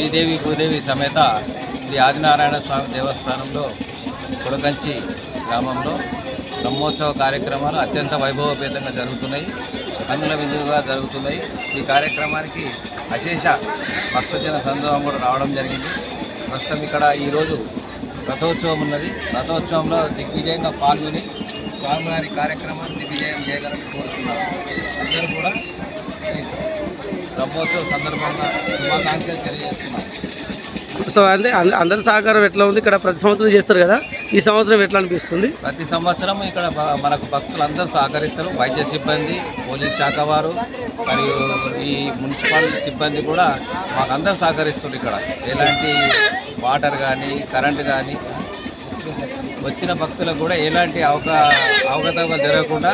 శ్రీదేవి భూదేవి సమేత శ్రీ ఆదినారాయణ స్వామి దేవస్థానంలో కుడకంచి గ్రామంలో బ్రహ్మోత్సవ కార్యక్రమాలు అత్యంత వైభవపేతంగా జరుగుతున్నాయి. కన్నుల విందుగా జరుగుతున్నాయి. ఈ కార్యక్రమానికి అశేష భక్తజన సందోహం కూడా రావడం జరిగింది. ప్రస్తుతం ఇక్కడ ఈరోజు రథోత్సవం ఉన్నది. రథోత్సవంలో దిగ్విజయంగా పాల్గొని స్వామివారి కార్యక్రమాన్ని దిగ్విజయం చేయగలని కోరుతున్నారు అందరూ కూడా బ్రహ్మోత్సవ సందర్భంగా శుభాకాంక్షలు సో అంటే అంద- అందరి సహకారం ఎట్లా ఉంది? ఇక్కడ ప్రతి సంవత్సరం చేస్తారు కదా? ఈ సంవత్సరం ఎట్లా అనిపిస్తుంది? ప్రతి సంవత్సరం ఇక్కడ మనకు భక్తులు అందరూ సహకరిస్తారు. వైద్య సిబ్బంది పోలీస్ శాఖ వారు మరియు ఈ మున్సిపల్ సిబ్బంది కూడా మాకు అందరూ సహకరిస్తారు ఇక్కడ. ఎలాంటి వాటర్ కానీ కరెంట్ కానీ వచ్చిన భక్తులకు కూడా ఎలాంటి అవకా అవకతవకలు జరగకుండా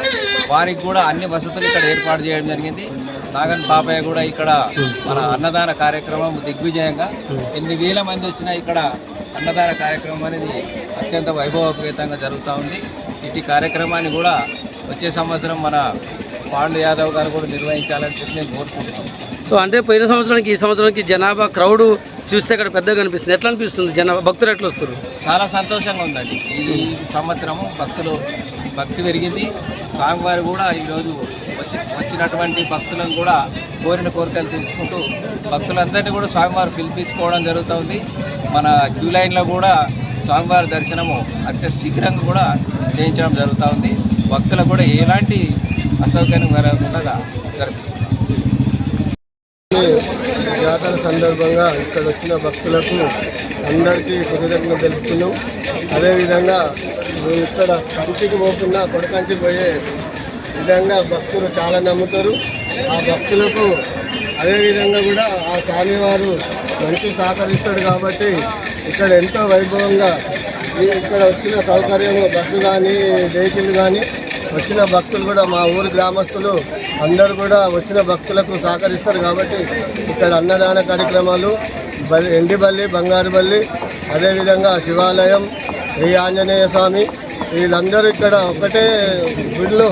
వారికి కూడా అన్ని వసతులు ఇక్కడ ఏర్పాటు చేయడం జరిగింది. నాగన్ బాబాయ్ కూడా ఇక్కడ మన అన్నదాన కార్యక్రమం దిగ్విజయంగా ఎన్ని వేల మంది వచ్చినా ఇక్కడ అన్నదాన కార్యక్రమం అనేది అత్యంత వైభవపేతంగా జరుగుతూ ఉంది. ఇటు కార్యక్రమాన్ని కూడా వచ్చే సంవత్సరం మన పాండు యాదవ్ గారు కూడా నిర్వహించాలని చెప్పి నేను కోరుకుంటున్నాను. సో అంటే పోయిన సంవత్సరానికి ఈ సంవత్సరానికి జనాభా క్రౌడ్ చూస్తే ఇక్కడ పెద్దగా అనిపిస్తుంది. ఎట్లా అనిపిస్తుంది? జన భక్తులు ఎట్లా వస్తారు? చాలా సంతోషంగా ఉందండి. ఈ సంవత్సరము భక్తులు భక్తి పెరిగింది. స్వామివారు కూడా ఈరోజు వచ్చి వచ్చినటువంటి భక్తులను కూడా కోరిన కోరికలు తెలుసుకుంటూ భక్తులందరినీ కూడా స్వామివారు పిలిపించుకోవడం జరుగుతుంది. మన క్యూ లైన్లో కూడా స్వామివారి దర్శనము అత్య శీఘ్రంగా కూడా చేయించడం జరుగుతూ ఉంది భక్తులకు కూడా ఎలాంటి అసౌకర్యం కలగకుండా జరిపిస్తుంది జాతర సందర్భంగా ఇక్కడ వచ్చిన భక్తులకు అందరికీ కృతజ్ఞత తెలుపుతున్నాం. అదేవిధంగా మేము ఇక్కడ కంచికి పోకుండా కొడకంచి పోయే విధంగా భక్తులు చాలా నమ్ముతారు. ఆ భక్తులకు అదేవిధంగా కూడా ఆ స్వామివారు మంచి సహకరిస్తాడు కాబట్టి ఇక్కడ ఎంతో వైభవంగా ఇక్కడ వచ్చిన సౌకర్యం బస్సు కానీ వెహికల్ కానీ వచ్చిన భక్తులు కూడా మా ఊరు గ్రామస్తులు అందరూ కూడా వచ్చిన భక్తులకు సహకరిస్తారు కాబట్టి ఇక్కడ అన్నదాన కార్యక్రమాలు బల్లి ఎండిబల్లి బంగారుబల్లి అదేవిధంగా శివాలయం శ్రీ ఆంజనేయ స్వామి వీళ్ళందరూ ఇక్కడ ఒకటే గుళ్ళు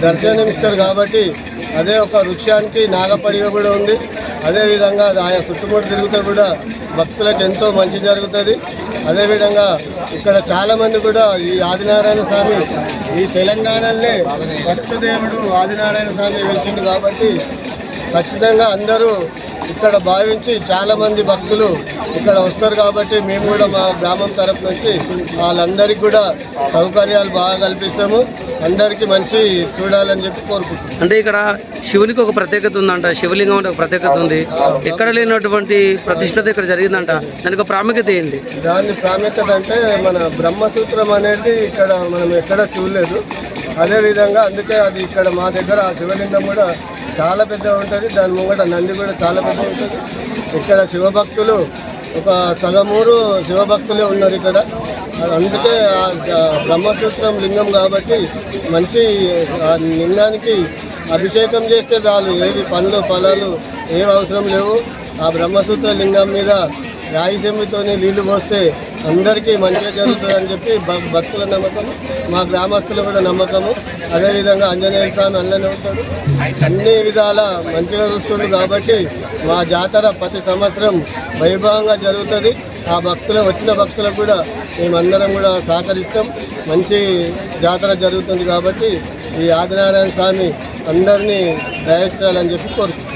దర్శనమిస్తారు కాబట్టి అదే ఒక వృక్షానికి నాగపడిగ కూడా ఉంది. అదేవిధంగా ఆయన చుట్టుముట్టు తిరుగుతూ కూడా భక్తులకు ఎంతో మంచి జరుగుతుంది. అదేవిధంగా ఇక్కడ చాలామంది కూడా ఈ ఆదినారాయణ స్వామి ఈ తెలంగాణలోనే ఫస్ట్ దేవుడు ఆదినారాయణ స్వామి వెలిసిండు కాబట్టి ఖచ్చితంగా అందరూ ఇక్కడ భావించి చాలామంది భక్తులు ఇక్కడ వస్తారు కాబట్టి మేము కూడా మా గ్రామం తరపు నుంచి వాళ్ళందరికీ కూడా సౌకర్యాలు బాగా కల్పిస్తాము. అందరికీ మంచి చూడాలని చెప్పి కోరుకుంటున్నాం. అంటే ఇక్కడ శివునికి ఒక ప్రత్యేకత ఉందంట శివలింగం అంటే ఒక ప్రత్యేకత ఉంది. ఎక్కడ లేనటువంటి ప్రతిష్టత ఇక్కడ జరిగిందంట దానికి ఒక ప్రాముఖ్యత ఏంటి? దాని ప్రాముఖ్యత అంటే మన బ్రహ్మసూత్రం అనేది ఇక్కడ మనం ఎక్కడ చూడలేదు. అదేవిధంగా అందుకే అది ఇక్కడ మా దగ్గర ఆ శివలింగం కూడా చాలా పెద్దగా ఉంటుంది. దాని ముంగట నంది కూడా చాలా పెద్దగా ఉంటుంది. ఇక్కడ శివభక్తులు ఒక సగమూరు శివభక్తులే ఉన్నారు ఇక్కడ. అందుకే ఆ బ్రహ్మసూత్రం లింగం కాబట్టి మంచి లింగానికి అభిషేకం చేస్తే చాలు. ఏవి పండ్లు ఫలాలు ఏవి అవసరం లేవు. ఆ బ్రహ్మసూత్ర లింగం మీద రాయిసెమ్మితోనే నీళ్ళు పోస్తే అందరికీ మంచిగా జరుగుతుందని చెప్పి భక్తుల నమ్మకం మా గ్రామస్తులు కూడా నమ్మకము. అదేవిధంగా ఆంజనేయ స్వామి అల్లనే ఉంటాడు. అన్ని విధాల మంచిగా చూస్తుండు కాబట్టి మా జాతర ప్రతి సంవత్సరం వైభవంగా జరుగుతుంది. ఆ భక్తులు వచ్చిన భక్తులకు కూడా మేమందరం కూడా సహకరిస్తాం. మంచి జాతర జరుగుతుంది కాబట్టి ఈ ఆదినారాయణ స్వామి అందరినీ దయచేయాలని చెప్పి కోరుతున్నాం.